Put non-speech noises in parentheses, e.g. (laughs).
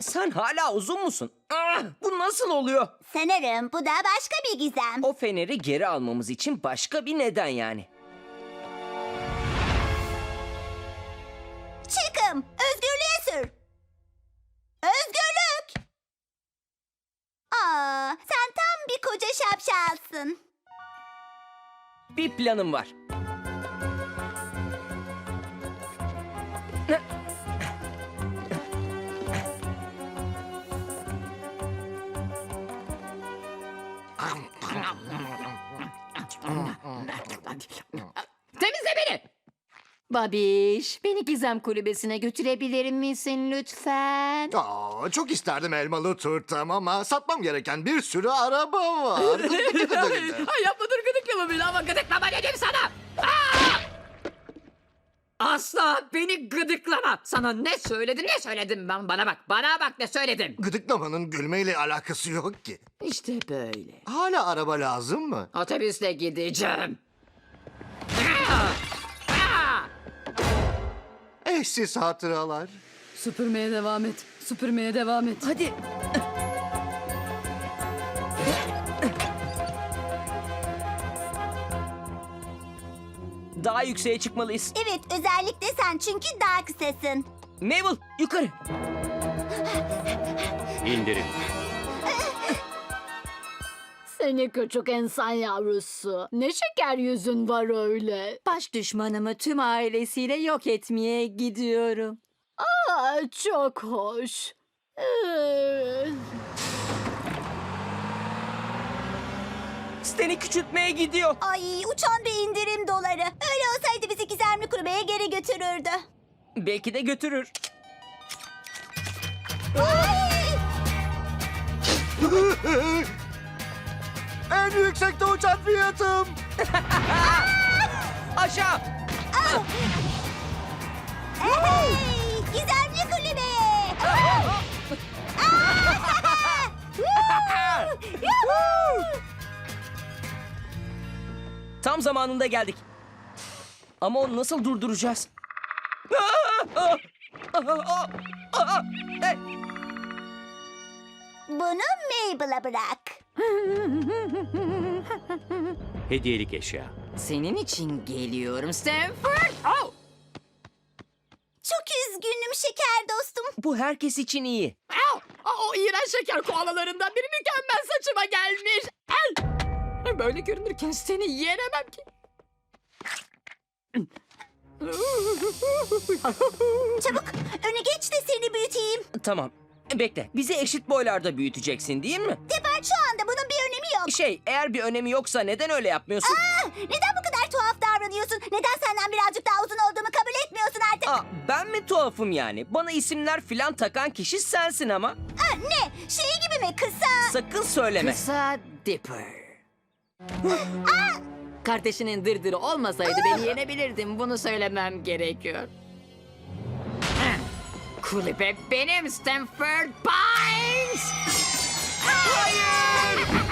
Sen hala uzun musun? Ah, bu nasıl oluyor? Sanırım bu da başka bir gizem. O feneri geri almamız için başka bir neden yani. Çıkım, özgürlüğe sür. Özgürlük. Aa, sen tam bir koca şapşalsın. Bir planım var. Temizle beni. Babiş, beni gizem kulübesine götürebilir misin lütfen? Aa, çok isterdim elmalı turtam ama satmam gereken bir sürü araba var. (laughs) Dur gıdıklama Asla beni gıdıklama. Sana ne söyledim ne söyledim ben bana bak bana bak ne söyledim. Gıdıklamanın gülmeyle alakası yok ki. İşte böyle. Hala araba lazım mı? Otobüsle gideceğim. Aa! Aa! Eşsiz hatıralar. Süpürmeye devam et. Süpürmeye devam et. Hadi. Daha yükseğe çıkmalıyız. Evet, özellikle sen çünkü daha kısasın. Mabel yukarı. İndirin. Seni küçük insan yavrusu. Ne şeker yüzün var öyle. Baş düşmanımı tüm ailesiyle yok etmeye gidiyorum. Aa, çok hoş. Ee, Stan'i küçültmeye gidiyor. Ay, uçan bir indirim doları. Öyle olsaydı bizi gizemli kulübeye geri götürürdü. Belki de götürür. Ay! (laughs) en yüksekte uçan fiyatım. (laughs) Aşağı. Hey, gizemli kulübe. Tam zamanında geldik. Ama onu nasıl durduracağız? Bunu Mabel'a bırak. (laughs) Hediyelik eşya. Senin için geliyorum Stanford. Oh! Çok üzgünüm şeker dostum. Bu herkes için iyi. au! Aa, o iğrenç şeker koalalarından biri mükemmel saçıma gelmiş. Böyle görünürken seni yenemem ki. Çabuk öne geç de seni büyüteyim. Tamam. Bekle. Bizi eşit boylarda büyüteceksin değil mi? Teper şu anda bunun bir önemi yok. Şey, eğer bir önemi yoksa neden öyle yapmıyorsun? Ah, neden bu kadar tuhaf davranıyorsun? Neden senden birazcık daha uzun olduğumu kabul etmiyorsun artık? Aa, ben mi tuhafım yani? Bana isimler filan takan kişi sensin ama. Ah, ne? Şey gibi mi? Kısa. Sakın söyleme. Kısa Dipper. Kardeşinin dırdırı olmasaydı beni yenebilirdim. Bunu söylemem gerekiyor. Heh. Kulübe benim Stanford Pines. Hayır!